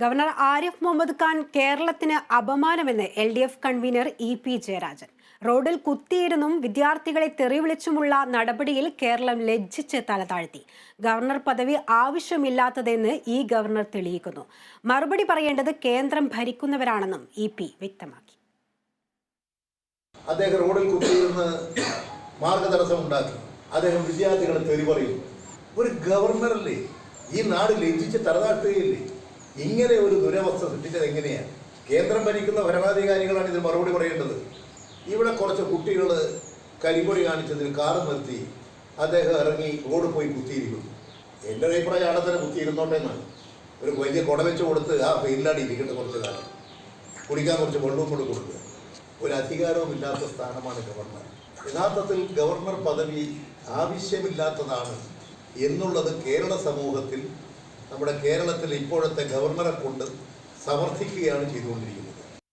Governor Arif Muhammad Khan കേരളത്തിന് അപമാനമെന്ന് L D F convener E P Jayarajan. റോഡിൽ കുത്തിയിരുന്നും വിദ്യാർത്ഥികളെ തെറിവിളിച്ചുമുള്ള നടപടിയിൽ കേരളം ലജ്ജിച്ച് തല താഴ്ത്തി. ഗവർണർ പദവി ആവശ്യമില്ലാത്തതെന്ന് ഈ ഗവർണർ തെളിയിക്കുന്നു. മറുപടി പറയേണ്ടത് കേന്ദ്രം ഭരിക്കുന്നവരാണെന്നും ഇ പി വ്യക്തമാക്കി. അദ്ദേഹം റോഡിൽ ഉണ്ടാക്കി. അദ്ദേഹം വിദ്യാർത്ഥികളെ തെറി ഒരു ഗവർണറല്ലേ ഈ നാട് ലജ്ജിച്ച് തലതാഴ്ത്തുകയില്ലേ ഇങ്ങനെ ഒരു ദുരവസ്ഥ സൃഷ്ടിച്ചത് എങ്ങനെയാണ്? കേന്ദ്രം ഭരിക്കുന്ന ഭരണാധികാരികളാണ് ഇതിന് മറുപടി പറയേണ്ടത്. ഇവിടെ കുറച്ച് കുട്ടികൾ കരിപ്പൊടി കാണിച്ചതിന് കാറ് നിർത്തി അദ്ദേഹം ഇറങ്ങി റോഡ് പോയി കുത്തിയിരിക്കുന്നു. എന്റെ അഭിപ്രായം അവിടെ തന്നെ കുത്തിയിരുന്നോട്ടെ എന്നാണ്. ഒരു വലിയ കുട വെച്ച് കൊടുത്ത് ആ ഫെയിലാടി ഇരിക്കേണ്ട കുറച്ച് കാലം. കുടിക്കാൻ കുറച്ച് വെള്ളവും കൂടെ കൊടുക്കുക. ഒരു അധികാരവും ഇല്ലാത്ത സ്ഥാനമാണ് ഗവർണർ. യഥാർത്ഥത്തിൽ ഗവർണർ പദവി ആവശ്യമില്ലാത്തതാണ് എന്നുള്ളത് കേരള സമൂഹത്തിൽ നമ്മുടെ കേരളത്തിൽ ഇപ്പോഴത്തെ ഗവർണറെ കൊണ്ട് സമർത്ഥിക്കുകയാണ് ചെയ്തുകൊണ്ടിരിക്കുന്നത്.